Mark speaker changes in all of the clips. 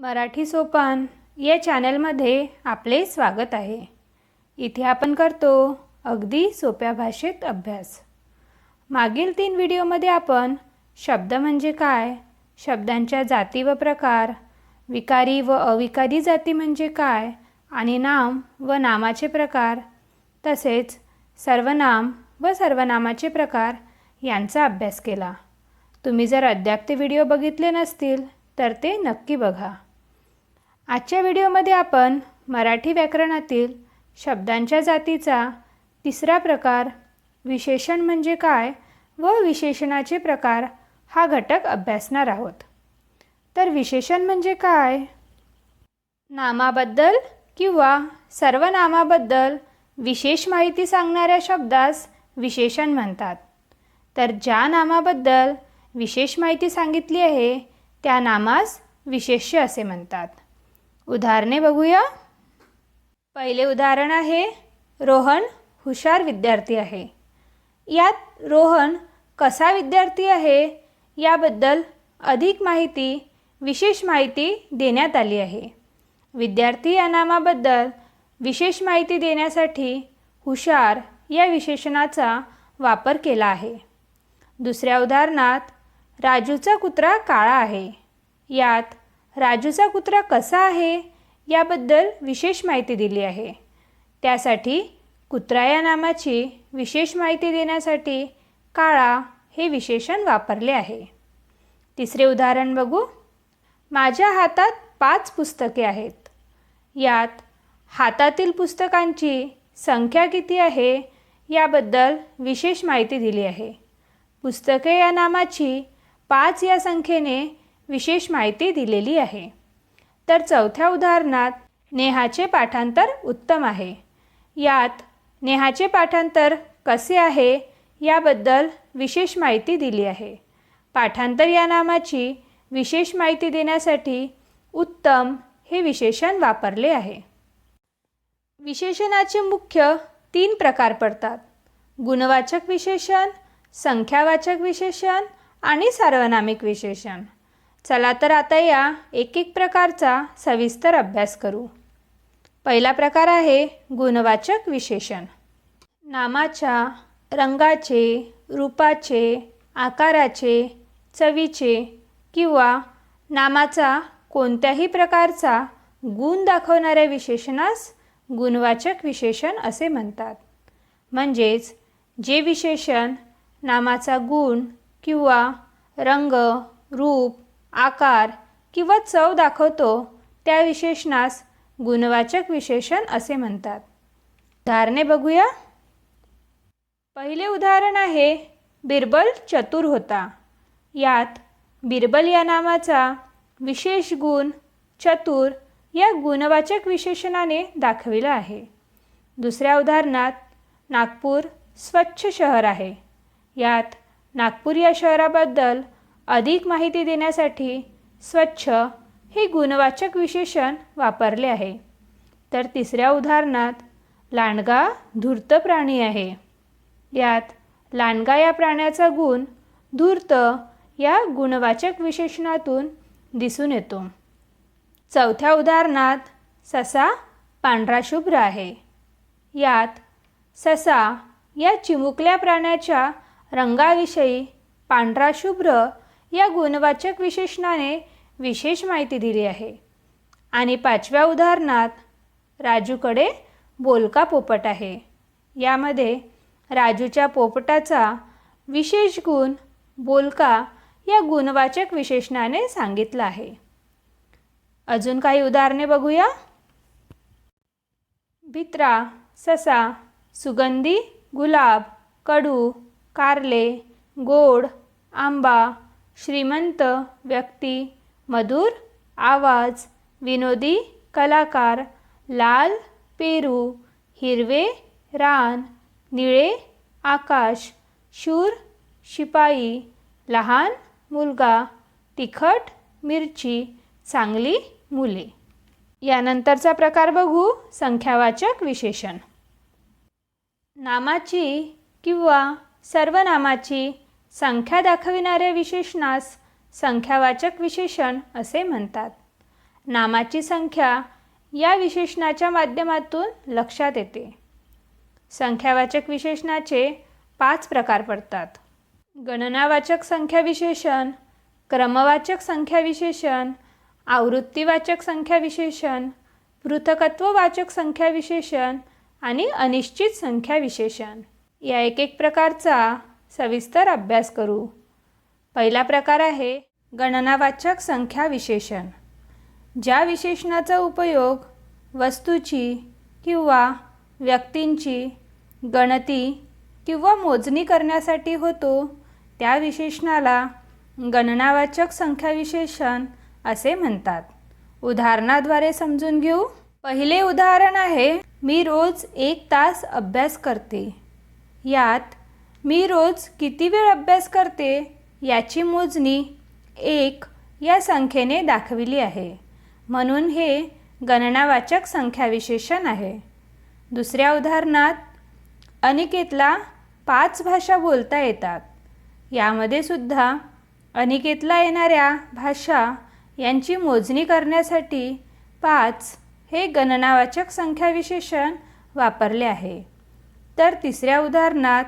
Speaker 1: मराठी सोपान या चॅनलमध्ये आपले स्वागत आहे. इथे आपण करतो अगदी सोप्या भाषेत अभ्यास. मागील तीन व्हिडिओमध्ये आपण शब्द म्हणजे काय शब्दांच्या जाती व प्रकार विकारी व अविकारी जाती म्हणजे काय आणि नाम व नामाचे प्रकार तसेच सर्वनाम व सर्वनामाचे प्रकार यांचा अभ्यास केला. तुम्ही जर अद्याप ते व्हिडिओ बघितले नसतील तर ते नक्की बघा. आजच्या व्हिडिओमध्ये आपण मराठी व्याकरणातील शब्दांच्या जातीचा तिसरा प्रकार विशेषण म्हणजे काय व विशेषणाचे प्रकार हा घटक अभ्यासणार आहोत. तर विशेषण म्हणजे काय? नामाबद्दल किंवा सर्वनामाबद्दल विशेष माहिती सांगणाऱ्या शब्दास विशेषण म्हणतात. तर ज्या नामाबद्दल विशेष माहिती सांगितली आहे त्या नामास विशेष्य असे म्हणतात. उदाहरणे बघूया. पहिले उदाहरण आहे रोहन हुशार विद्यार्थी आहे. यात रोहन कसा विद्यार्थी आहे याबद्दल अधिक माहिती विशेष माहिती देण्यात आली आहे. विद्यार्थी या नामाबद्दल विशेष माहिती देण्यासाठी हुशार या विशेषणाचा वापर केला आहे. दुसऱ्या उदाहरणात राजूचा कुत्रा काळा आहे. यात राजूचा कुत्रा कसा आहे याबद्दल विशेष माहिती दिली आहे. त्यासाठी कुत्रा या नामाची विशेष माहिती देण्यासाठी काळा हे विशेषण वापरले आहे. तिसरे उदाहरण बघू. माझ्या हातात पाच पुस्तके आहेत. यात हातातील पुस्तकांची संख्या किती आहे याबद्दल विशेष माहिती दिली आहे. पुस्तके या नामाची पाच या संख्येने विशेष माहिती दिलेली आहे. तर चौथ्या उदाहरणात नेहाचे पाठांतर उत्तम आहे. यात नेहाचे पाठांतर कसे आहे याबद्दल विशेष माहिती दिली आहे. पाठांतर या नामाची विशेष माहिती देण्यासाठी उत्तम हे विशेषण वापरले आहे. विशेषणाचे मुख्य तीन प्रकार पडतात. गुणवाचक विशेषण संख्यावाचक विशेषण आणि सार्वनामिक विशेषण. चला तर आता या एक एक प्रकारचा सविस्तर अभ्यास करू. पहिला प्रकार आहे गुणवाचक विशेषण. नामाच्या रंगाचे रूपाचे आकाराचे चवीचे किंवा नामाचा कोणत्याही प्रकारचा गुण दाखवणाऱ्या विशेषणास गुणवाचक विशेषण असे म्हणतात. म्हणजेच जे विशेषण नामाचा गुण किंवा रंग रूप आकार किंवा चव दाखवतो त्या विशेषणास गुणवाचक विशेषण असे म्हणतात. उदाहरणे बघूया. पहिले उदाहरण आहे बिरबल चतुर होता. यात बिरबल या नामाचा विशेष गुण चतुर या गुणवाचक विशेषणाने दाखविला आहे. दुसऱ्या उदाहरणात नागपूर स्वच्छ शहर आहे. यात नागपूर या शहराबद्दल अधिक माहिती देण्यासाठी स्वच्छ हे गुणवाचक विशेषण वापरले आहे. तर तिसऱ्या उदाहरणात लांडगा धूर्त प्राणी आहे. यात लांडगा या प्राण्याचा गुण धूर्त या गुणवाचक विशेषणातून दिसून येतो. चौथ्या उदाहरणात ससा पांढरा शुभ्र आहे. यात ससा या चिमुकल्या प्राण्याच्या रंगाविषयी पांढरा शुभ्र या गुणवाचक विशेषणाने विशेष माहिती दिली आहे. आणि पाचव्या उदाहरणात राजूकडे बोलका पोपट आहे. यामध्ये राजूच्या पोपटाचा विशेष गुण बोलका या गुणवाचक विशेषणाने सांगितलं आहे. अजून काही उदाहरणे बघूया. भित्रा ससा सुगंधी गुलाब कडू कारले गोड आंबा श्रीमंत व्यक्ती मधुर आवाज विनोदी कलाकार लाल पेरू हिरवे रान निळे आकाश शूर शिपाई लहान मुलगा तिखट मिरची चांगली मुले. यानंतरचा प्रकार बघू संख्यावाचक विशेषण. नामाची किंवा सर्वनामाची संख्या दाखविणाऱ्या विशेषणास संख्यावाचक विशेषण असे म्हणतात. नामाची संख्या या विशेषणाच्या माध्यमातून लक्षात येते. संख्यावाचक विशेषणाचे पाच प्रकार पडतात. गणनावाचक संख्या विशेषण क्रमवाचक संख्या विशेषण आवृत्तीवाचक संख्या विशेषण पृथकत्ववाचक संख्या विशेषण आणि अनिश्चित संख्या विशेषण. या एक एक प्रकारचा सविस्तर अभ्यास करू. पहिला प्रकार आहे गणनावाचक संख्या विशेषण. ज्या विशेषणाचा उपयोग वस्तूची किंवा व्यक्तींची गणती किंवा मोजणी करण्यासाठी होतो त्या विशेषणाला गणनावाचक संख्या विशेषण असे म्हणतात. उदाहरणाद्वारे समजून घेऊ. पहिले उदाहरण आहे मी रोज एक तास अभ्यास करते. यात मी रोज किती वेळ अभ्यास करते याची मोजणी एक या संख्येने दाखविली आहे. म्हणून हे गणनावाचक संख्याविशेषण आहे. दुसऱ्या उदाहरणात अनिकेतला पाच भाषा बोलता येतात. यामध्ये सुद्धा अनिकेतला येणाऱ्या भाषा यांची मोजणी करण्यासाठी पाच हे गणनावाचक संख्या विशेषण वापरले आहे. तर तिसऱ्या उदाहरणात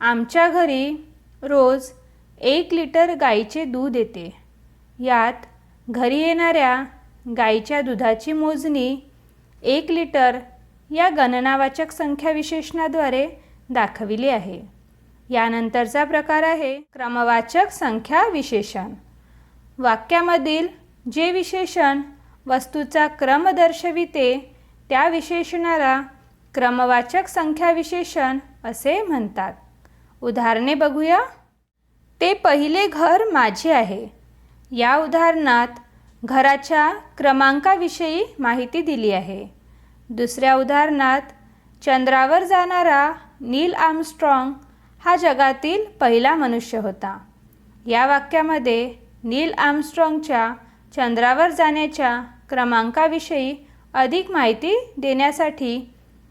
Speaker 1: आमच्या घरी रोज एक लिटर गाईचे दूध येते. यात घरी येणाऱ्या गाईच्या दुधाची मोजणी एक लिटर या गणनावाचक संख्या विशेषणाद्वारे दाखविली आहे. यानंतरचा प्रकार आहे क्रमवाचक संख्या विशेषण. वाक्यामधील जे विशेषण वस्तूचा क्रम दर्शविते त्या विशेषणाला क्रमवाचक संख्या विशेषण असे म्हणतात. उदाहरणे बघूया. ते पहिले घर माझे आहे. या उदाहरणात घराच्या क्रमांकाविषयी माहिती दिली आहे. दुसऱ्या उदाहरणात चंद्रावर जाणारा नील आर्मस्ट्रॉंग हा जगातील पहिला मनुष्य होता. या वाक्यामध्ये नील आर्मस्ट्रॉंगच्या चंद्रावर जाण्याच्या क्रमांकाविषयी अधिक माहिती देण्यासाठी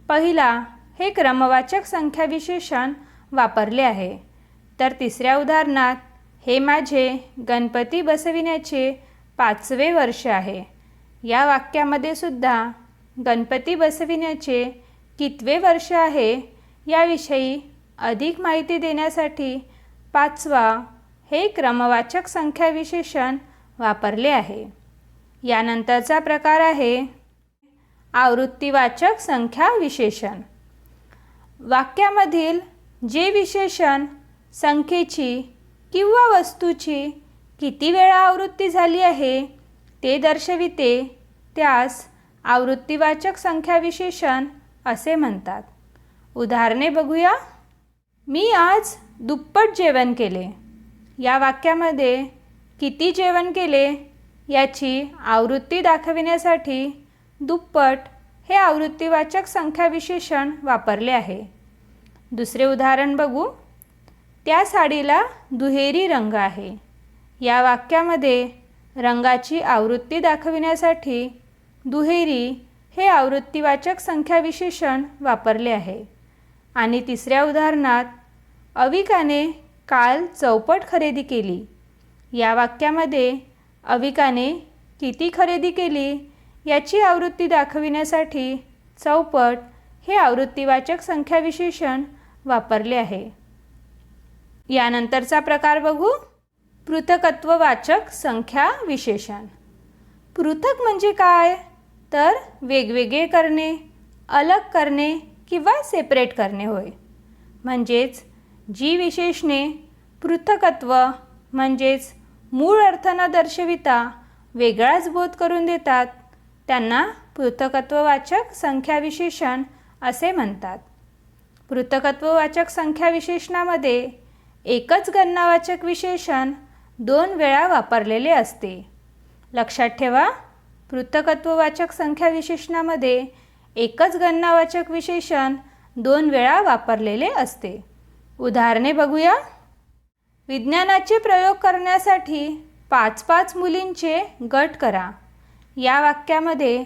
Speaker 1: पहिला हे क्रमवाचक संख्या विशेषण वापरले आहे. तर तिसऱ्या उदाहरणात हे माझे गणपती बसविण्याचे पाचवे वर्ष आहे. या वाक्यामध्ये सुद्धा गणपती बसविण्याचे कितवे वर्ष आहे याविषयी अधिक माहिती देण्यासाठी पाचवा हे क्रमवाचक संख्या विशेषण वापरले आहे. यानंतरचा प्रकार आहे आवृत्तीवाचक संख्या विशेषण. वाक्यामधील जे विशेषण संख्येची किंवा वस्तूची किती वेळा आवृत्ती झाली आहे ते दर्शविते त्यास आवृत्तीवाचक संख्या विशेषण असे म्हणतात. उदाहरणे बघूया. मी आज दुप्पट जेवण केले. या वाक्यामध्ये किती जेवण केले याची आवृत्ती दाखविण्यासाठी दुप्पट हे आवृत्तीवाचक संख्या विशेषण वापरले आहे. दुसरे उदाहरण बघू. त्या साडीला दुहेरी रंग आहे. या वाक्यामध्ये रंगाची आवृत्ती दाखविण्यासाठी दुहेरी हे आवृत्तीवाचक संख्या विशेषण वापरले आहे. आणि तिसऱ्या उदाहरणात अविकाने काल चौपट खरेदी केली. या वाक्यामध्ये अविकाने किती खरेदी केली याची आवृत्ती दाखविण्यासाठी चौपट हे आवृत्तीवाचक संख्या विशेषण वापरले आहे. यानंतरचा प्रकार बघू. पृथकत्ववाचक संख्या विशेषण. पृथक म्हणजे काय? तर वेगवेगळे करणे अलग करणे किंवा सेपरेट करणे होय. म्हणजेच जी विशेषणे पृथकत्व म्हणजेच मूळ अर्थ न दर्शविता वेगळाच बोध करून देतात त्यांना पृथकत्ववाचक संख्या विशेषण असे म्हणतात. पृथकत्ववाचक संख्या विशेषणामध्ये एकच गणनावाचक विशेषण दोन वेळा वापरलेले असते. लक्षात ठेवा पृथकत्ववाचक संख्या विशेषणामध्ये एकच गणनावाचक विशेषण दोन वेळा वापरलेले असते. उदाहरणे बघूया. विज्ञानाचे प्रयोग करण्यासाठी पाच पाच मुलींचे गट करा. या वाक्यामध्ये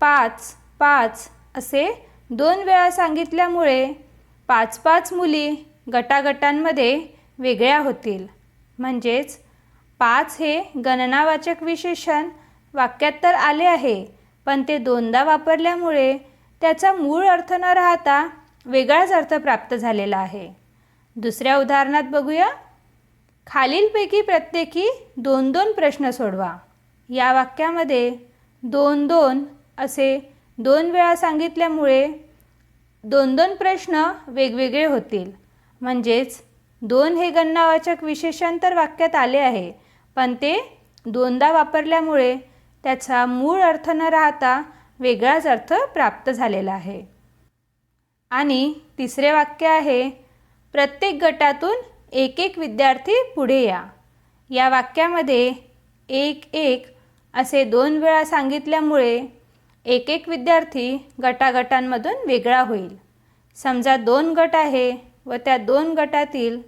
Speaker 1: पाच पाच असे दोन वेळा सांगितल्यामुळे पाच पाच मुली गटागटांमध्ये वेगळ्या होतील. म्हणजेच पाच हे गणनावाचक विशेषण वाक्यात तर आले आहे पण ते दोनदा वापरल्यामुळे त्याचा मूळ अर्थ न राहता वेगळाच अर्थ प्राप्त झालेला आहे. दुसऱ्या उदाहरणात बघूया. खालीलपैकी प्रत्येकी दोन दोन प्रश्न सोडवा. या वाक्यामध्ये दोन दोन असे दोन वेळा सांगितल्यामुळे दोन दोन प्रश्न वेगवेगळे होतील. म्हणजेच दोन हे गणनावाचक विशेषण तर वाक्यात आले आहे. पण ते दोनदा वापरल्यामुळे त्याचा मूळ अर्थ न राहता वेगळाच अर्थ प्राप्त झालेला आहे. आणि तिसरे वाक्य आहे प्रत्येक गटातून एक एक विद्यार्थी पुढे या. या वाक्यामध्ये एक एक असे दोन वेळा सांगितल्यामुळे एक एक विद्यार्थी गटागटांमधून वेगळा होईल. समजा दोन गट आहे व त्या दोन गटातील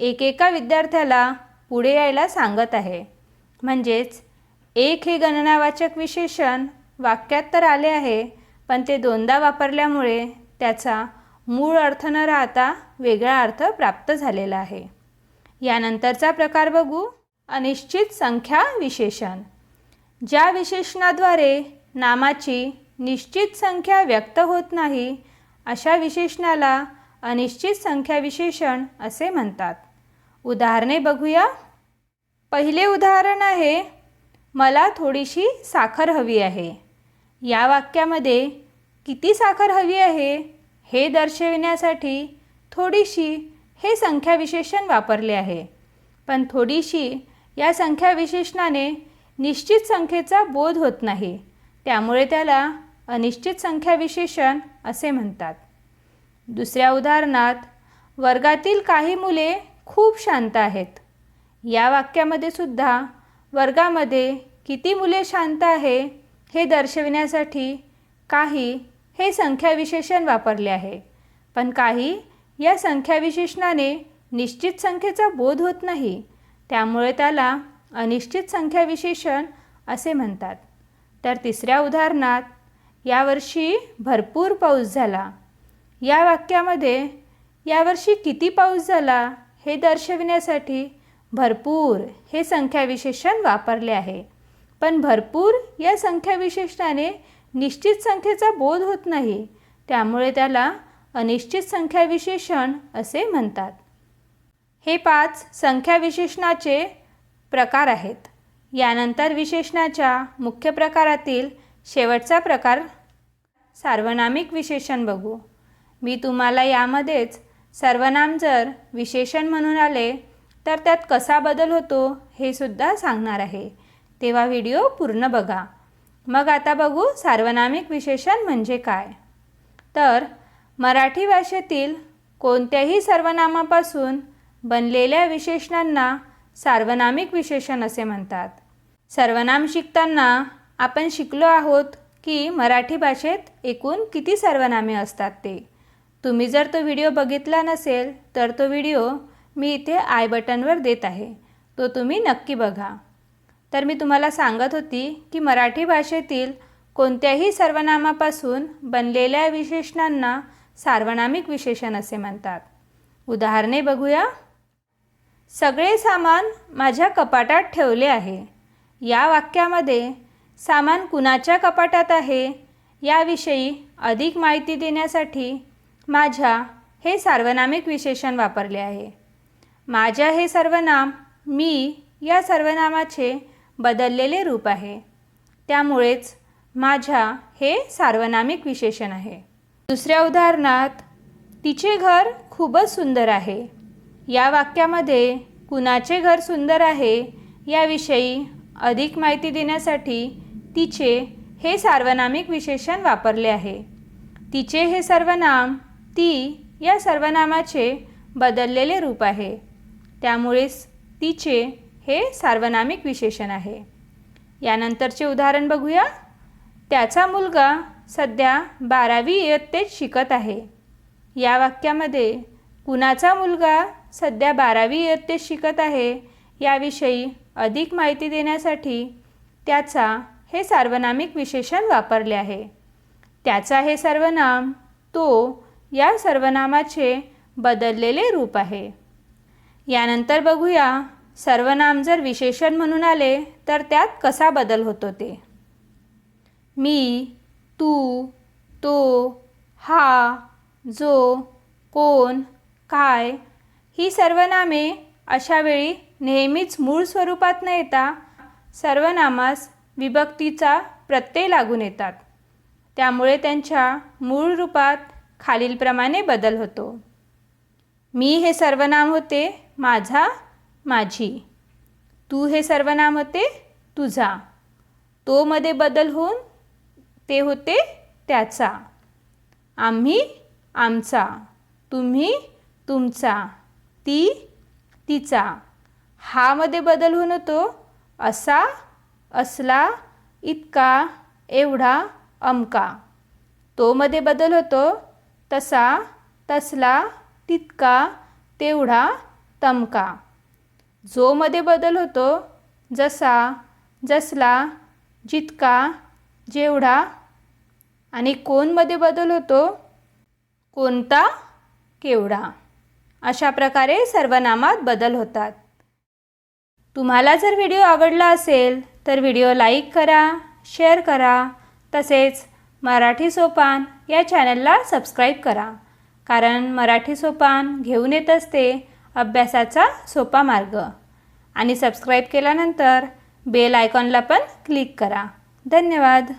Speaker 1: एकेका विद्यार्थ्याला पुढे यायला सांगत आहे. म्हणजेच एक हे गणनावाचक विशेषण वाक्यात तर आले आहे पण ते दोनदा वापरल्यामुळे त्याचा मूळ अर्थ न राहता वेगळा अर्थ प्राप्त झालेला आहे. यानंतरचा प्रकार बघू. अनिश्चित संख्या विशेषण. ज्या विशेषणाद्वारे नामाची निश्चित संख्या व्यक्त होत नाही अशा विशेषणाला अनिश्चित संख्या विशेषण असे म्हणतात. उदाहरणे बघूया. पहिले उदाहरण आहे मला थोडीशी साखर हवी आहे. या वाक्यामध्ये किती साखर हवी आहे? हे दर्शविण्यासाठी थोडीशी हे संख्या विशेषण वापरले आहे. पण थोडीशी या संख्या विशेषणाने निश्चित संख्येचा बोध होत नाही. त्यामुळे त्याला अनिश्चित संख्या विशेषण असे म्हणतात. दुसऱ्या उदाहरणात वर्गातील काही मुले खूप शांत आहेत. या वाक्यामध्ये सुद्धा वर्गामध्ये किती मुले शांत आहे हे दर्शविण्यासाठी काही हे संख्या विशेषण वापरले आहे. पण काही या संख्या विशेषणाने निश्चित संख्येचा बोध होत नाही. त्यामुळे त्याला अनिश्चित संख्या विशेषण असे म्हणतात. तर तिसऱ्या उदाहरणात यावर्षी भरपूर पाऊस झाला. या वाक्यामध्ये यावर्षी किती पाऊस झाला हे दर्शविण्यासाठी भरपूर हे संख्या विशेषण वापरले आहे. पण भरपूर या संख्याविशेषणाने निश्चित संख्येचा बोध होत नाही. त्यामुळे त्याला अनिश्चित संख्या विशेषण असे म्हणतात. हे पाच संख्या विशेषणाचे प्रकार आहेत. यानंतर विशेषणाच्या मुख्य प्रकारातील शेवटचा प्रकार सार्वनामिक विशेषण बघू. मी तुम्हाला यामध्येच सर्वनाम जर विशेषण म्हणून आले तर त्यात कसा बदल होतो हे सुद्धा सांगणार आहे. तेव्हा व्हिडिओ पूर्ण बघा. मग आता बघू सार्वनामिक विशेषण म्हणजे काय. तर मराठी भाषेतील कोणत्याही सर्वनामापासून बनलेल्या विशेषणांना सार्वनामिक विशेषण असे म्हणतात. सर्वनाम शिकताना आपण शिकलो आहोत की मराठी भाषेत एकूण किती सर्वनामे असतात ते. तुम्ही जर तो व्हिडिओ बघितला नसेल तर तो व्हिडिओ मी इथे आय बटनवर देत आहे. तो तुम्ही नक्की बघा. तर मी तुम्हाला सांगत होती की मराठी भाषेतील कोणत्याही सर्वनामापासून बनलेल्या विशेषणांना सार्वनामिक विशेषण असे म्हणतात. उदाहरणे बघूया. सगळे सामान माझ्या कपाटात ठेवले आहे. या वाक्यामध्ये सामान कुणाच्या कपाटात आहे याविषयी अधिक माहिती देण्यासाठी माझ्या हे सार्वनामिक विशेषण वापरले आहे. माझ्या हे सर्वनाम मी या सर्वनामाचे बदललेले रूप आहे. त्यामुळेच माझ्या हे सार्वनामिक विशेषण आहे. दुसऱ्या उदाहरणात तिचे घर खूपच सुंदर आहे. या वाक्यामध्ये कुणाचे घर सुंदर आहे याविषयी अधिक माहिती देण्यासाठी तिचे हे सार्वनामिक विशेषण वापरले आहे. तिचे हे सर्वनाम ती या सर्वनामाचे बदललेले रूप आहे. त्यामुळेच तिचे हे सार्वनामिक विशेषण आहे. यानंतरचे उदाहरण बघूया. त्याचा मुलगा सध्या बारावी इयत्तेत शिकत आहे. या वाक्यामध्ये कुणाचा मुलगा सध्या बारावी इयत्तेत शिकत आहे? याविषयी अधिक माहिती देण्यासाठी त्याचा हे सार्वनामिक विशेषण वापरले आहे. त्याचा हे सर्वनाम तो या सर्वनामाचे बदललेले रूप आहे. यानंतर बघूया सर्वनाम जर विशेषण म्हणून आले तर त्यात कसा बदल होतो ते. मी तू तो हा जो कोण काय ही सर्वनामे अशावेळी नेहमीच मूळ स्वरूपात न येता सर्वनामास विभक्तीचा प्रत्यय लागून येतात. त्यामुळे त्यांच्या मूळ रूपात खालीलप्रमाणे बदल होतो. मी हे सर्वनाम होते माझा माझी. तू हे सर्वनाम होते तुझा. तो मध्ये बदल होऊन ते होते त्याचा. आम्ही आमचा. तुम्ही तुमचा. ती तिचा. हा मध्ये बदल होऊन होतो. असा असला इतका एवढा अमका. तोमध्ये बदल होतो. तसा तसला तितका तेवढा तमका. जोमध्ये बदल होतो जसा जसला जितका जेवढा आणि कोणमध्ये बदल होतो कोणता केवढा. अशा प्रकारे सर्वनामात बदल होतात. तुम्हाला जर व्हिडिओ आवडला असेल तर व्हिडिओ लाईक करा शेअर करा तसेच मराठी सोपान या चॅनलला सबस्क्राईब करा. कारण मराठी सोपान घेऊन येत असते अभ्यासाचा सोपा मार्ग. आणि सबस्क्राईब केल्यानंतर बेल आयकॉनला पण क्लिक करा. धन्यवाद.